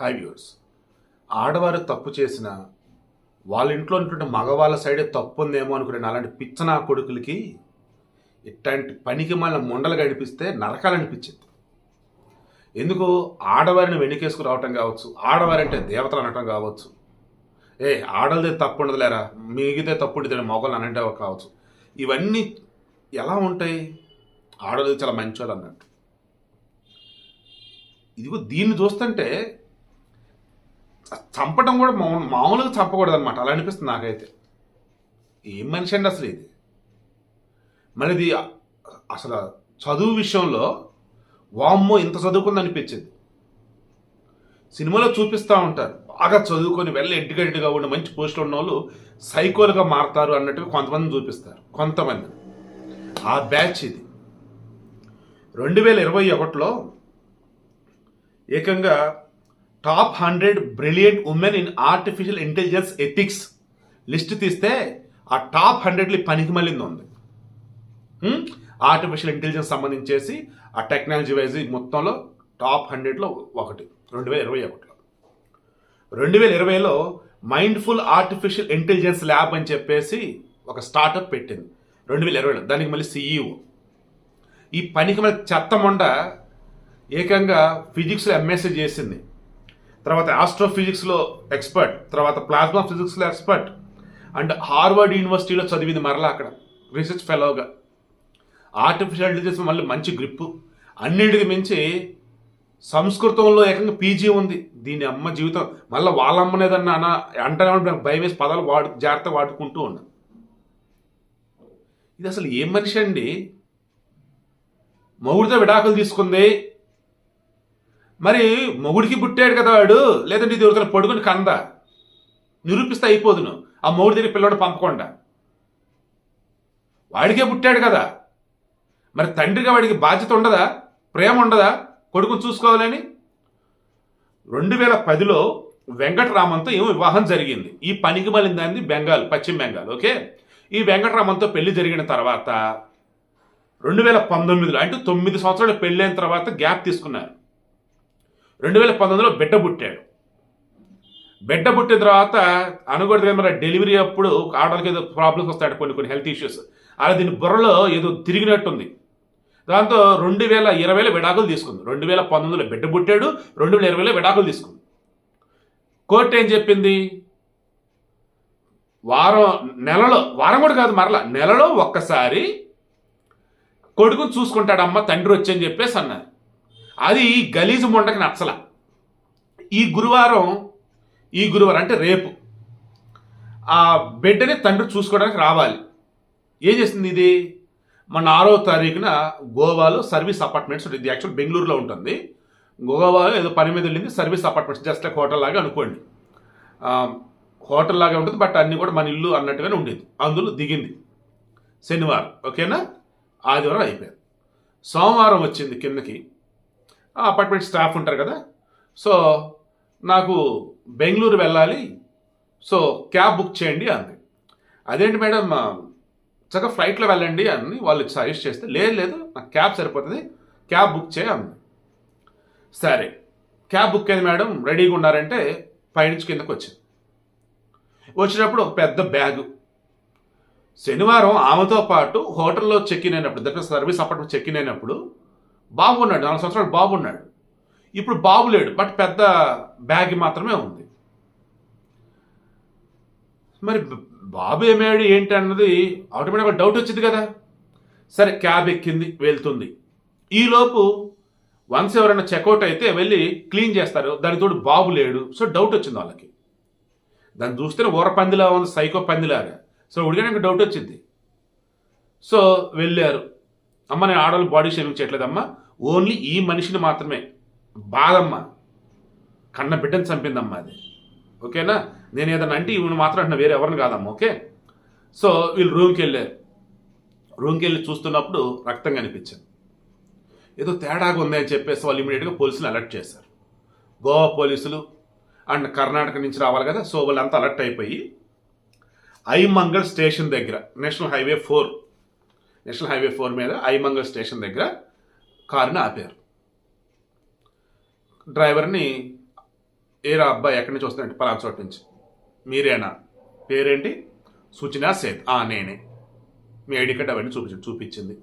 Hi viewers ఆడవారు తప్పు చేసిన వాళ్ళ ఇంట్లో ఉన్నటువంటి మగవాళ్ళ సైడే తప్పు ఉందేమో అనుకునే అలాంటి పిచ్చనా కొడుకులకి ఇట్లాంటి పనికి మన ముండలు గడిపిస్తే నరకాలనిపించింది. ఎందుకు? ఆడవారిని వెనుకేసుకు రావటం కావచ్చు ఆడవారంటే దేవతలు అనటం కావచ్చు. ఏ ఆడలదే తప్పు ఉండదు లేరా మిగితే తప్పు ఉండదు మొగలు అనంటే కావచ్చు. ఇవన్నీ ఎలా ఉంటాయి? ఆడలు చాలా మంచోళ్ళు అన్నట్టు. ఇదిగో దీన్ని చూస్తుంటే చంపడం కూడా మామూలు మామూలుగా చంపకూడదు అనమాట అలా అనిపిస్తుంది నాకైతే. ఏం మనిషి అండి అసలు ఇది? మరి ఇది అసలు చదువు విషయంలో వామ్మో ఇంత చదువుకుంది అనిపించింది. సినిమాలో చూపిస్తూ ఉంటారు. బాగా చదువుకొని వెళ్ళి ఎడ్యుకేటెడ్గా ఉండి మంచి పోస్టులు ఉన్న వాళ్ళు సైకోలుగా మారతారు అన్నట్టుగా కొంతమంది చూపిస్తారు. కొంతమంది. ఆ బ్యాచ్ ఇది. రెండు వేల ఇరవై ఒకటిలో ఏకంగా top hundred brilliant women in artificial intelligence ethics list తీస్తే ఆ టాప్ హండ్రెడ్లీ పనికి మళ్ళింది ఉంది. ఆర్టిఫిషియల్ ఇంటెలిజెన్స్ సంబంధించేసి ఆ టెక్నాలజీ వైజ్ మొత్తంలో టాప్ హండ్రెడ్లో ఒకటి రెండు వేల ఇరవై ఒకటిలో. రెండు వేల ఇరవైలో మైండ్ఫుల్ ఆర్టిఫిషియల్ ఇంటెలిజెన్స్ ల్యాబ్ అని చెప్పేసి ఒక స్టార్టప్ పెట్టింది. రెండు వేల ఇరవైలో. దానికి మళ్ళీ సిఇఓ ఈ పనికి మళ్ళీ చెత్తమండ ఏకంగా ఫిజిక్స్లో ఎంఎస్సీ చేసింది. తర్వాత ఆస్ట్రోఫిజిక్స్లో ఎక్స్పర్ట్ తర్వాత ప్లాస్మా ఫిజిక్స్లో ఎక్స్పర్ట్ అండ్ హార్వర్డ్ యూనివర్సిటీలో చదివింది మరలా అక్కడ రీసెర్చ్ ఫెలోగా ఆర్టిఫిషియల్ ఇంటెలిజెన్స్ మళ్ళీ మంచి గ్రిప్పు అన్నిటికి మించి సంస్కృతంలో ఏకంగా పీజీ ఉంది. దీని అమ్మ జీవితం మళ్ళీ వాళ్ళ అమ్మనేదన్నా అన్న అంటనే నాకు భయం వేసి పదాలు వాడు జాగ్రత్త వాడుకుంటూ ఉన్నా. ఇది అసలు ఏం మనిషి అండి? మొగుడితో విడాకులు తీసుకుంది మరి మొగుడికి పుట్టాడు కదా వాడు లేదంటే ఇది ఎవరితో పడుకుని కంద. నిరూపిస్తే అయిపోదును. ఆ మొగుడి దగ్గర పిల్లవాడు పంపకుండా. వాడికే పుట్టాడు కదా. మరి తండ్రిగా వాడికి బాధ్యత ఉండదా? ప్రేమ ఉండదా? కొడుకుని చూసుకోవాలని? రెండు వేల పదిలో వెంకటరామంతో ఏమో వివాహం జరిగింది. ఈ పనికి మళ్ళింది బెంగాల్ పశ్చిమ బెంగాల్ ఓకే? ఈ వెంకటరామంతో పెళ్ళి జరిగిన తర్వాత రెండు వేల పంతొమ్మిదిలో అంటే తొమ్మిది సంవత్సరాలు పెళ్ళైన తర్వాత గ్యాప్ తీసుకున్నారు. రెండు వేల పంతొమ్మిదిలో బిడ్డ పుట్టాడు. బిడ్డ పుట్టిన తర్వాత అనకూడదు మరి డెలివరీ అప్పుడు ఆడవాళ్ళకి ఏదో ప్రాబ్లమ్స్ వస్తాడు కొన్ని కొన్ని హెల్త్ ఇష్యూస్. అలా దీని బుర్రలో ఏదో తిరిగినట్టుంది. దాంతో రెండు వేల ఇరవైలో విడాకులు తీసుకుంది. రెండు వేల పంతొమ్మిదిలో బిడ్డ పుట్టాడు. రెండు వేల ఇరవైలో విడాకులు తీసుకుంది. కోర్టు ఏం చెప్పింది? వారం నెలలో వారం కూడా కాదు మరలా నెలలో ఒక్కసారి కొడుకుని చూసుకుంటాడమ్మ తండ్రి వచ్చని చెప్పేసి అన్నారు అది గలీజు మొండకి నచ్చల. ఈ గురువారం ఈ గురువారం అంటే రేపు ఆ బిడ్డని తండ్రి చూసుకోవడానికి రావాలి. ఏం చేసింది ఇది? మన ఆరో తారీఖున గోవాలో సర్వీస్ అపార్ట్మెంట్స్ ఉంటుంది యాక్చువల్ బెంగళూరులో ఉంటుంది. గోవాలో ఏదో పని మీద వెళ్ళింది service apartments just like hotel లాగా అనుకోండి. హోటల్ లాగా ఉంటుంది బట్ అన్నీ కూడా మన ఇల్లు అన్నట్టుగానే ఉండేది. అందులో దిగింది. శనివారం ఓకేనా? ఆదివారం అయిపోయింది. సోమవారం వచ్చింది కిందకి. ఆ అపార్ట్మెంట్ స్టాఫ్ ఉంటారు కదా. సో నాకు బెంగళూరు వెళ్ళాలి. సో క్యాబ్ బుక్ చేయండి అంది. అదేంటి మేడం చక్కగా ఫ్లైట్లో వెళ్ళండి అని వాళ్ళు సజెస్ట్ చేస్తే లేదు లేదు నాకు క్యాబ్ సరిపోతుంది. క్యాబ్ బుక్ చేయ అంది. సరే క్యాబ్ బుక్ అయింది మేడం రెడీగా ఉన్నారంటే పైనుంచి కిందకు వచ్చింది. వచ్చినప్పుడు ఒక పెద్ద బ్యాగు. శనివారం ఆమెతో పాటు హోటల్లో చెక్ ఇన్ అయినప్పుడు దగ్గర సర్వీస్ అపార్ట్మెంట్ చెక్ ఇన్ అయినప్పుడు బాబు ఉన్నాడు నాలుగు సంవత్సరాలు బాబు ఉన్నాడు. ఇప్పుడు బాబు లేడు బట్ పెద్ద బ్యాగ్ మాత్రమే ఉంది. మరి బాబు ఏమయ్యాడు ఏంటి అన్నది ఆటోమేటిక్గా డౌట్ వచ్చింది కదా. సరే క్యాబ్ ఎక్కింది వెళ్తుంది. ఈలోపు వన్స్ ఎవరైనా చెక్అవుట్ అయితే వెళ్ళి క్లీన్ చేస్తారు దాని తోడు బాబు లేడు. సో డౌట్ వచ్చింది వాళ్ళకి. దాన్ని చూస్తేనే ఊర పందిలా ఉంది సైకో పందిలాగా. సో ఉడిగా డౌట్ వచ్చింది. సో వెళ్ళారు. అమ్మ నేను ఆడవాళ్ళు బాడీ షేవింగ్ చేయట్లేదమ్మా. ఓన్లీ ఈ మనిషిని మాత్రమే. బాధమ్మ కన్న బిడ్డను చంపిందమ్మా అది. ఓకేనా? నేను ఏదన్నా అంటే ఈమెను మాత్రం అంటున్నా వేరే ఎవరిని కాదమ్మా ఓకే? సో వీళ్ళు రూమ్కి వెళ్ళారు. రూమ్కి వెళ్ళి చూస్తున్నప్పుడు రక్తం కనిపించింది. ఏదో తేడాగా ఉంది అని చెప్పేసి వాళ్ళు ఇమీడియట్గా పోలీసులు అలర్ట్ చేశారు. గోవా పోలీసులు అండ్ కర్ణాటక నుంచి రావాలి కదా సో వాళ్ళంతా అలర్ట్ అయిపోయి ఐమంగల్ స్టేషన్ దగ్గర national highway four national highway four మీద ఐమంగల్ స్టేషన్ దగ్గర కారుని ఆపారు. డ్రైవర్ని ఏరా అబ్బాయి ఎక్కడి నుంచి వస్తున్నాడు పలానా చోట నుంచి. మీరేనా? పేరేంటి? సూచన సేత్. ఆ నేనే. మీ ఐడి కార్డ్ అవన్నీ చూపించి చూపించింది.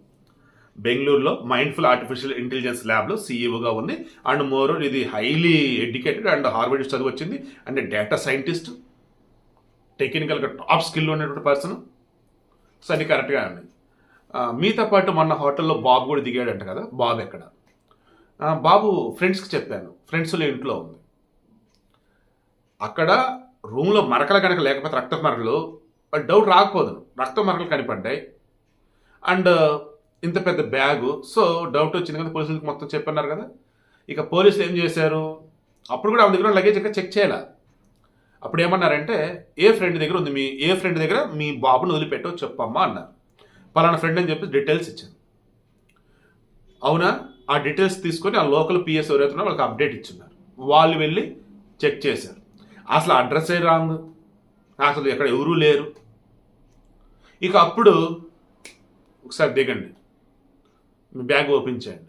బెంగళూరులో మైండ్ఫుల్ ఆర్టిఫిషియల్ ఇంటెలిజెన్స్ ల్యాబ్లో సీఈఓగా ఉంది. అండ్ మోర్ ఇది హైలీ ఎడ్యుకేటెడ్ అండ్ హార్వర్డ్ చదువు వచ్చింది అండ్ డేటా సైంటిస్ట్. టెక్నికల్గా టాప్ స్కిల్ ఉన్నటువంటి పర్సన్. సో అది కరెక్ట్గా ఉంది. మీతో పాటు మొన్న హోటల్లో బాబు కూడా దిగాడంట కదా బాబు ఎక్కడ? బాబు ఫ్రెండ్స్కి చెప్పాను ఫ్రెండ్స్లో ఇంట్లో ఉంది. అక్కడ రూమ్లో మరకలు కనుక లేకపోతే రక్త మరకలు డౌట్ రాకపోదు రక్త మరకలు కనిపడ్డాయి అండ్ ఇంత పెద్ద బ్యాగు సో డౌట్ వచ్చింది కదా పోలీసులకు మొత్తం చెప్పన్నారు కదా. ఇక పోలీసులు ఏం చేశారు? అప్పుడు కూడా ఆమె దగ్గర లగేజ్ ఇంకా చెక్ చేయాల. అప్పుడు ఏమన్నారంటే ఏ ఫ్రెండ్ దగ్గర ఉంది మీ ఏ ఫ్రెండ్ దగ్గర మీ బాబుని వదిలిపెట్టో చెప్పమ్మా అన్నారు. పలానా ఫ్రెండ్ అని చెప్పి డీటెయిల్స్ ఇచ్చాను అవునా? ఆ డీటెయిల్స్ తీసుకొని ఆ లోకల్ పిఎస్ ఎవరైతే వాళ్ళకి అప్డేట్ ఇచ్చున్నారు. వాళ్ళు వెళ్ళి చెక్ చేశారు. అసలు అడ్రస్సే రాంగ్? అసలు ఎక్కడ ఎవరూ లేరు. ఇక అప్పుడు ఒకసారి దిగండి. మీ బ్యాగ్ ఓపెన్ చేయండి.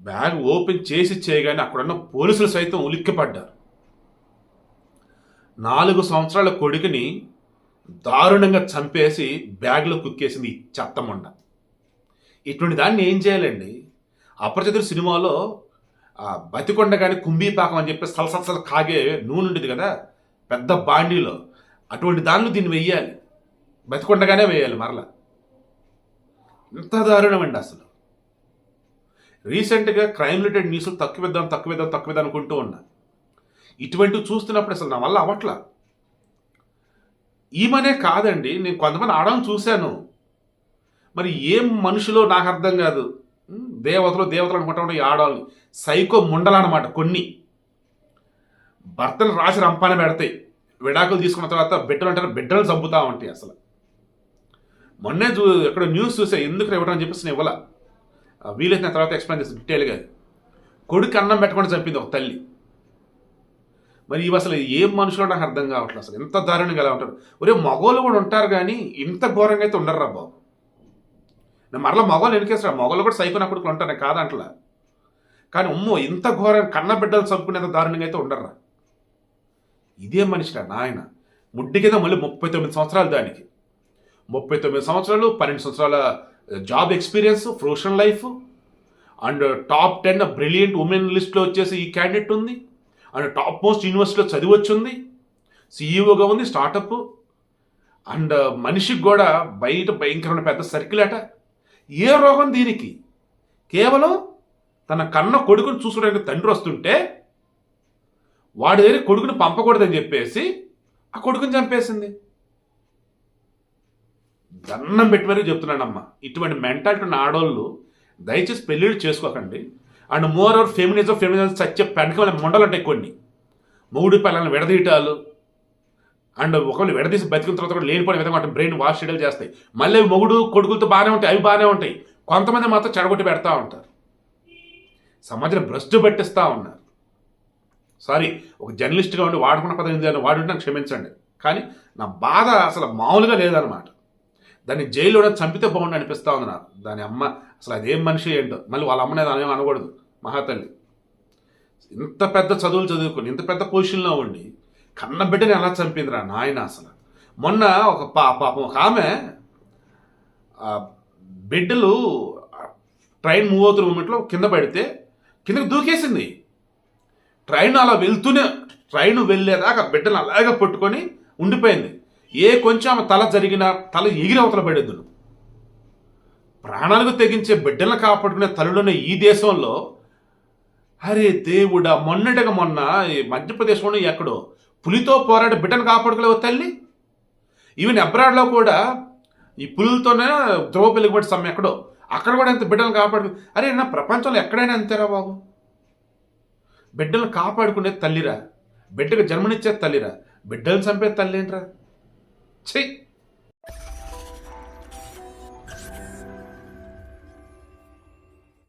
బ్యాగ్ ఓపెన్ చేసి చేయగానే అక్కడున్న పోలీసులు సైతం ఉలిక్కిపడ్డారు. నాలుగు సంవత్సరాల కొడుకుని దారుణంగా చంపేసి బ్యాగ్లో కుక్కేసింది ఈ చెత్తమండ. ఇటువంటి దాన్ని ఏం చేయాలండి? అపరిచితుడు సినిమాలో బతికొండ కానీ కుంభీపాకం అని చెప్పి సలసలసలు కాగే నూనె ఉండేది కదా పెద్ద బాండీలో. అటువంటి దానిలో దీన్ని వెయ్యాలి. బతికొండగానే వేయాలి మరలా. ఇంత దారుణం అండి అసలు. రీసెంట్గా క్రైమ్ రిలేటెడ్ న్యూస్లు తక్కువ ఇద్దాం తక్కువ ఇద్దాం తక్కువ ఇద్దాం అనుకుంటూ ఉన్నా. ఇటువంటివి చూస్తున్నప్పుడు అసలు నా వల్ల అవట్లా ఈమెనే కాదండి నేను కొంతమంది ఆడడం చూశాను. మరి ఏం మనుషులో నాకు అర్థం కాదు. దేవతలు దేవతలు అనుకుంటా ఈ ఆడవాళ్ళు. సైకో ముండలు అనమాట కొన్ని. భర్తలు రాసి రంపాన పెడతాయి. విడాకులు తీసుకున్న తర్వాత బిడ్డలు అంటారు బిడ్డలు చంపుతా ఉంటాయి అసలు. మొన్నే చూ ఎక్కడ న్యూస్ చూసా ఎందుకు ఇవ్వడం అని చెప్పేసి నేను ఇవ్వాల. వీలైన తర్వాత ఎక్స్ప్లెయిన్ చేస్తాను డీటెయిల్గా. కొడుకు అన్నం పెట్టకుండా చంపింది ఒక తల్లి. మరి ఇవి అసలు ఏం మనుషులు నాకు అర్థం కావట్లేదు అసలు. ఎంత దారుణంగా ఎలా ఉంటారు? ఒరే మగోళ్ళు కూడా ఉంటారు కానీ ఇంత ఘోరంగా అయితే ఉండర్రా బాబు. నేను మరలా మగవాళ్ళు ఎనికేసరా మగవాళ్ళు కూడా సైకో నా కొడుకులు ఉంటాను కాదంటలా. కానీ ఉమ్మో ఇంత ఘోరం కన్న బిడ్డలు చంపుకునేంత దారుణంగా అయితే ఉండర్రా. ఇదే మనిషిరా నాయన. ముడ్డి కింద మళ్ళీ ముప్పై తొమ్మిది సంవత్సరాలు దానికి. ముప్పై తొమ్మిది సంవత్సరాలు పన్నెండు సంవత్సరాల job experience professional life and top ten brilliant women లిస్ట్లో వచ్చేసి ఈ క్యాండిడేట్ ఉంది. అండ్ టాప్ మోస్ట్ యూనివర్సిటీలో చదివి వచ్చింది సీఈఓగా ఉంది స్టార్టప్. అండ్ మనిషికి కూడా బయట భయంకరమైన పెద్ద సర్కిల్ అట. ఏ రోగం దీనికి? కేవలం తన కన్న కొడుకుని చూసుకోవడానికి తండ్రి వస్తుంటే వాడి దగ్గర కొడుకుని పంపకూడదని చెప్పేసి ఆ కొడుకుని చంపేసింది. దండం పెట్టి మరీ చెప్తున్నాడమ్మా ఇటువంటి మెంటాలిటీ ఉన్న ఆడవాళ్ళు దయచేసి పెళ్ళిళ్ళు చేసుకోకండి. And more over feminism feminism సత్య పెనకమైన మొండలు ఉంటాయి కొన్ని మూడు పిల్లల్ని విడదీయటాలు. అండ్ ఒకవేళ విడదీసి బతికిన తర్వాత కూడా లేనిపోయిన విధంగా అంటే బ్రెయిన్ వాష్ షెడ్యూల్ చేస్తాయి. మళ్ళీ అవి మొగుడు కొడుకులతో బాగానే ఉంటాయి అవి బాగానే ఉంటాయి. కొంతమంది మాత్రం చెడగొట్టి పెడతా ఉంటారు. సమాజం భ్రష్టు పట్టిస్తూ ఉన్నారు. సారీ ఒక జర్నలిస్ట్గా ఉండి వాడుకున్న పదం ఏంటి వాడుంటే నాకు క్షమించండి. కానీ నా బాధ అసలు మామూలుగా లేదనమాట దాన్ని జైల్లో చంపితే బాగుండు అనిపిస్తూ ఉంది నాకు. దాని అమ్మ అసలు అదేం మనిషి ఏంటో. మళ్ళీ వాళ్ళ అమ్మనే దాని అనకూడదు. మహాతల్లి. ఇంత పెద్ద చదువులు చదువుకుని ఇంత పెద్ద పొజిషన్లో ఉండి కన్న బిడ్డని ఎలా చంపిందిరా నాయన అసలు? మొన్న ఒక పా పాపం ఒక ఆమె బిడ్డలు ట్రైన్ మూవ్ అవుతున్న మూమెంట్లో కింద పడితే కిందకి దూకేసింది. ట్రైన్ అలా వెళ్తూనే ట్రైన్ వెళ్ళేదాకా బిడ్డను అలాగే పట్టుకొని ఉండిపోయింది. ఏ కొంచెం ఆమె తల జరిగినా తల ఎగిరి అవతల పడేద్దును. ప్రాణాలకు తెగించే బిడ్డలను కాపాడుకునే తల్లులున్న ఈ దేశంలో అరే దేవుడా మొన్నటిగా మొన్న ఈ మధ్యప్రదేశ్లోనే ఎక్కడో పులితో పోరాడే బిడ్డను కాపాడుకోలేవు తల్లి? ఈవెన్ అబ్రాడ్లో కూడా ఈ పులులతోనే ద్రోవ పెళ్ళిపడి సమ్మె ఎక్కడో అక్కడ కూడా ఎంత బిడ్డలు కాపాడు అరే నా ప్రపంచంలో ఎక్కడైనా అంతేరా బాబు? బిడ్డలు కాపాడుకునే తల్లిరా బిడ్డకు జన్మనిచ్చే తల్లిరా బిడ్డలు చంపే తల్లి சி